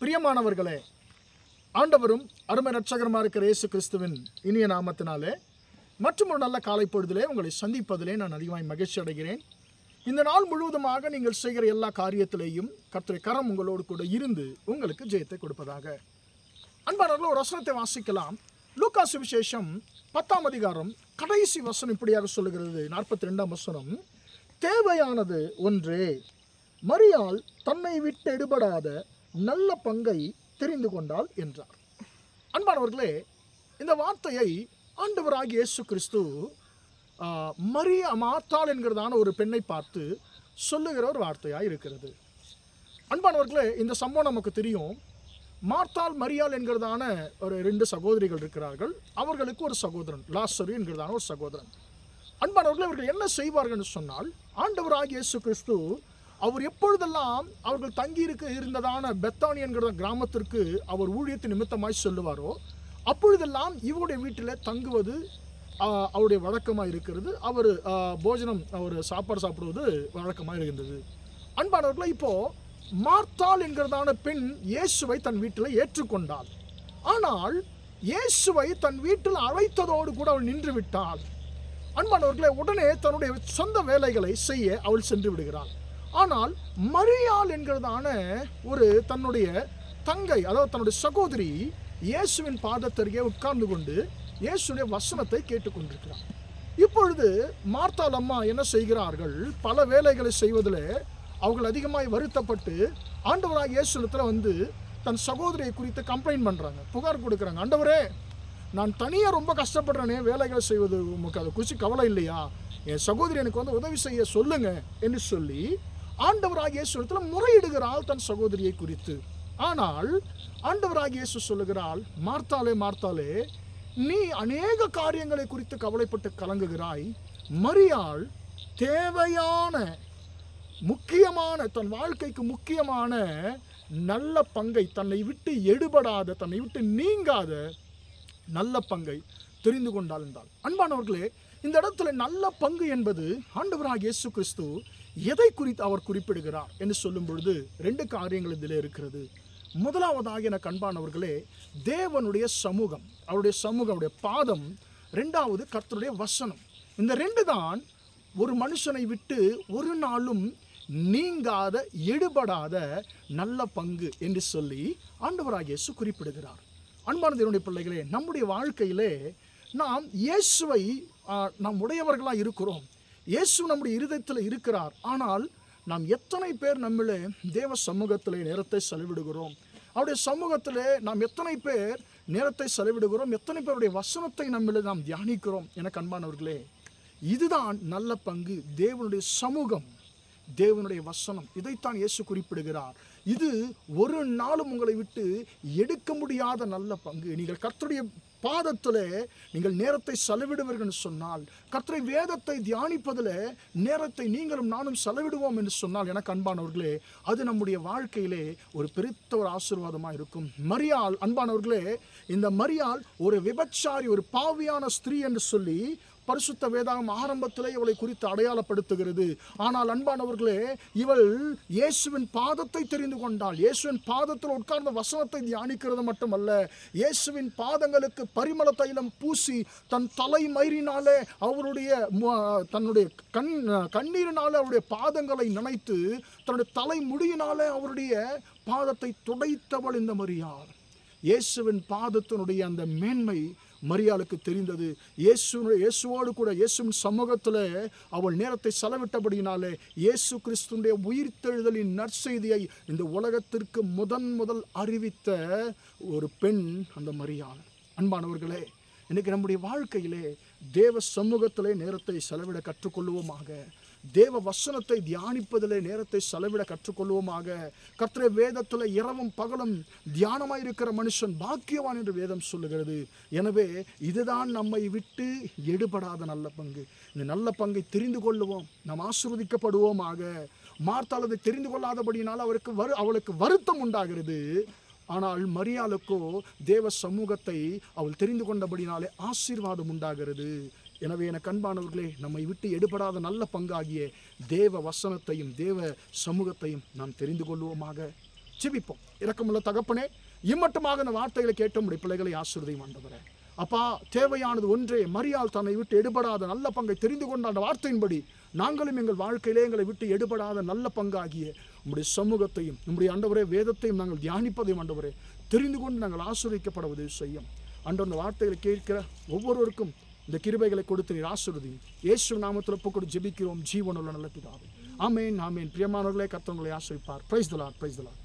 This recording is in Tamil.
பிரியமானவர்களே ஆண்டவரும் அருமை ரட்சகரமாக இருக்கிற இயேசு கிறிஸ்துவின் இனிய நாமத்தினாலே மற்றும் ஒரு நல்ல காலைப்பொழுதிலே உங்களை சந்திப்பதிலே நான் அதிகமாய் மகிழ்ச்சி அடைகிறேன். இந்த நாள் முழுவதுமாக நீங்கள் செய்கிற எல்லா காரியத்திலேயும் கத்திரை கரம் உங்களோடு கூட இருந்து உங்களுக்கு ஜெயத்தை கொடுப்பதாக. அன்பானவர்கள் ஒரு வசனத்தை வாசிக்கலாம். லூக்கா சுவிசேஷம் பத்தாம் அதிகாரம் கடைசி வசனம் இப்படியாக சொல்லுகிறது. நாற்பத்தி ரெண்டாம் வசனம் தேவையானது ஒன்றே மறியால் தன்னை விட்டு எடுபடாத நல்ல பங்கை தெரிந்து கொண்டாள் என்றார். அன்பானவர்களே இந்த வார்த்தையை ஆண்டவராகி இயேசு கிறிஸ்து மரிய மரியா மாத்தாள் என்கிறதான ஒரு பெண்ணை பார்த்து சொல்லுகிற ஒரு வார்த்தையாக இருக்கிறது. அன்பானவர்களே இந்த சம்பவம் நமக்கு தெரியும். மார்த்தாள் மரியாள் என்கிறதான ஒரு ரெண்டு சகோதரிகள் இருக்கிறார்கள். அவர்களுக்கு ஒரு சகோதரன் லாசரு என்கிறதான ஒரு சகோதரன். அன்பானவர்களே அவர்கள் என்ன செய்வார்கள் சொன்னால் ஆண்டவராகிய இயேசு கிறிஸ்து அவர் எப்பொழுதெல்லாம் அவர்கள் தங்கியிருக்க இருந்ததான பெத்தானி என்கிற கிராமத்திற்கு அவர் ஊழியத்து நிமித்தமாய் சொல்லுவாரோ அப்பொழுதெல்லாம் இவருடைய வீட்டில் தங்குவது அவருடைய வழக்கமாக இருக்கிறது. அவர் போஜனம் அவர் சாப்பாடு சாப்பிடுவது வழக்கமாக இருந்தது அன்பானவர்களை இப்போது மார்த்தாள் என்கிறதான பெண் இயேசுவை தன் வீட்டில் ஏற்றுக்கொண்டாள். ஆனால் இயேசுவை தன் வீட்டில் அழைத்ததோடு கூட அவள் நின்று விட்டாள். அன்பானவர்களை உடனே தன்னுடைய சொந்த வேலைகளை செய்ய அவள் சென்று விடுகிறாள். ஆனால் மரியாள் என்கிறதான ஒரு தன்னுடைய தங்கை அதாவது தன்னுடைய சகோதரி இயேசுவின் பாதத்தருகே உட்கார்ந்து கொண்டு இயேசுடைய வசனத்தை கேட்டுக்கொண்டிருக்கிறார். இப்பொழுது மார்த்தாள் அம்மா என்ன செய்கிறார்கள்? பல வேலைகளை செய்வதில் அவர்கள் அதிகமாய் வருத்தப்பட்டு ஆண்டவராக இயேசுலத்தில் வந்து தன் சகோதரியை குறித்து கம்ப்ளைண்ட் பண்ணுறாங்க புகார் கொடுக்குறாங்க. ஆண்டவரே நான் தனியாக ரொம்ப கஷ்டப்படுறேனே வேலைகளை செய்வது உமக்கு அதை குறித்து கவலை இல்லையா? என் சகோதரி எனக்கு வந்து உதவி செய்ய சொல்லுங்க என்று சொல்லி ஆண்டவராகிய சொல்லத்தில் முறையிடுகிறாள் தன் சகோதரியை குறித்து. ஆனால் ஆண்டவராகிய இயேசு சொல்லுகிறாள் மார்த்தாலே மார்த்தாலே நீ அநேக காரியங்களை குறித்து கவலைப்பட்டு கலங்குகிறாய். மரியாள் தேவையான முக்கியமான தன் வாழ்க்கைக்கு முக்கியமான நல்ல பங்கை தன்னை விட்டு எடுபடாத தன்னை விட்டு நீங்காத நல்ல பங்கை தெரிந்து கொண்டாள் என்றால் அன்பானவர்களே இந்த இடத்துல நல்ல பங்கு என்பது ஆண்டவராக இயேசு கிறிஸ்து எதை குறித்து அவர் குறிப்பிடுகிறார் என்று சொல்லும் பொழுது ரெண்டு காரியங்கள் இதில் இருக்கிறது. முதலாவதாக என கண்பானவர்களே தேவனுடைய சமூகம் அவருடைய சமூகம் அவருடைய பாதம் ரெண்டாவது கர்த்தருடைய வசனம். இந்த ரெண்டு தான் ஒரு மனுஷனை விட்டு ஒரு நாளும் நீங்காத எடுபடாத நல்ல பங்கு என்று சொல்லி ஆண்டவராக இயேசு குறிப்பிடுகிறார். அன்பானதேனுடைய பிள்ளைகளே நம்முடைய வாழ்க்கையிலே நாம் இயேசுவை நம் நாம் உடையவர்களாக இருக்கிறோம். இயேசு நம்முடைய இருதயத்தில் இருக்கிறார். ஆனால் நாம் எத்தனை பேர் நம்மளே தேவ சமூகத்தில் நேரத்தை செலவிடுகிறோம்? அவருடைய சமூகத்தில் நாம் எத்தனை பேர் நேரத்தை செலவிடுகிறோம்? எத்தனை பேருடைய வசனத்தை நம்மளே நாம் தியானிக்கிறோம்? என கண்பானவர்களே இதுதான் நல்ல பங்கு. தேவனுடைய சமூகம் தேவனுடைய வசனம். இதைத்தான் இயேசு குறிப்பிடுகிறார். இது ஒரு நாளும் உங்களை விட்டு எடுக்க முடியாத நல்ல பங்கு. நீங்கள் கர்த்தருடைய பாதத்தில் நீங்கள் நேரத்தை செலவிடுவீர்கள் என்று சொன்னால் கர்த்தரை வேதத்தை தியானிப்பதில் நேரத்தை நீங்களும் நானும் செலவிடுவோம் என்று சொன்னால் எனக்கு அன்பானவர்களே அது நம்முடைய வாழ்க்கையிலே ஒரு பெருத்த ஒரு ஆசீர்வாதமாக இருக்கும். மரியாள் அன்பானவர்களே இந்த மரியாள் ஒரு விபச்சாரி ஒரு பாவியான ஸ்திரீ என்று சொல்லி பரிசுத்த வேதாகம் ஆரம்பத்திலே இவளை குறித்து அடையாளப்படுத்துகிறது. ஆனால் அன்பானவர்களே இவள் இயேசுவின் பாதத்தை தெரிந்து கொண்டாள். இயேசுவின் பாதத்தில் உட்கார்ந்த வசனத்தை தியானிக்கிறது மட்டுமல்ல இயேசுவின் பாதங்களுக்கு பரிமள தைலம் பூசி தன் தலை மயிரினாலே அவருடைய தன்னுடைய கண் கண்ணீரினாலே அவருடைய பாதங்களை நினைத்து தன்னுடைய தலை முடியினாலே அவருடைய பாதத்தை துடைத்தவள் இந்த மரியாள். இயேசுவின் பாதத்தினுடைய அந்த மேன்மை மரியாளுக்கு தெரிந்தது. இயேசு இயேசுவோடு கூட இயேசுவின் சமூகத்தில் அவள் நேரத்தை செலவிட்டபடியினாலே இயேசு கிறிஸ்துடைய உயிர்த்தெழுதலின் நற்செய்தியை இந்த உலகத்திற்கு முதன் முதல் அறிவித்த ஒரு பெண் அந்த மரியாள். அன்பானவர்களே இன்றைக்கி நம்முடைய வாழ்க்கையிலே தேவ சமூகத்திலே நேரத்தை செலவிட கற்றுக்கொள்வோமாக தேவ வசனத்தை தியானிப்பதிலே நேரத்தை செலவிட கற்றுக்கொள்வோமாக. கர்த்தரை வேதத்தில் இரவும் பகலும் தியானமாயிருக்கிற மனுஷன் பாக்கியவான் என்று வேதம் சொல்லுகிறது. எனவே இதுதான் நம்மை விட்டு எடுபடாத நல்ல பங்கு. இந்த நல்ல பங்கை தெரிந்து கொள்ளுவோம். நாம் ஆசிர்வதிக்கப்படுவோமாக. மார்த்தால் அதை தெரிந்து கொள்ளாதபடியினால் அவருக்கு வரு அவளுக்கு வருத்தம் உண்டாகிறது. ஆனால் மரியாளுக்கோ தேவ சமூகத்தை அவள் தெரிந்து கொண்டபடினாலே ஆசீர்வாதம் உண்டாகிறது. எனவே என கண்பானவர்களே நம்மை விட்டு எடுபடாத நல்ல பங்காகிய தேவ வசனத்தையும் தேவ சமூகத்தையும் நாம் தெரிந்து கொள்வோமாக. ஜெபிப்போம். இரக்கமுள்ள தகப்பனே இம்மட்டுமாக அந்த வார்த்தைகளை கேட்ட உடைய பிள்ளைகளை ஆசிர்வதியும் ஆண்டவரே. அப்பா தேவையானது ஒன்றே மரியாள் தன்னை விட்டு எடுபடாத நல்ல பங்கை தெரிந்து கொண்ட அந்த வார்த்தையின்படி நாங்களும் எங்கள் வாழ்க்கையிலே எங்களை விட்டு எடுபடாத நல்ல பங்காகிய நம்முடைய சமூகத்தையும் நம்முடைய அண்டவரே வேதத்தையும் நாங்கள் தியானிப்பதையும் அண்டவரே தெரிந்து கொண்டு நாங்கள் ஆசிரியக்கப்பட உதவி செய்யும். அன்று அந்த வார்த்தைகளை கேட்கிற ஒவ்வொருவருக்கும் இந்த கிருபைகளை கொடுத்து நீர் ஆசிர்வதி இயேசு நாமத்தில் ஒப்பு கொடு ஜெபிக்கிறோம். ஜீவனுள்ள நல்ல பிதாவே. ஆமேன் ஆமேன். பிரியமானவர்களே கத்தவங்களை ஆசிரிப்பார். Price தலாட் price தலாட்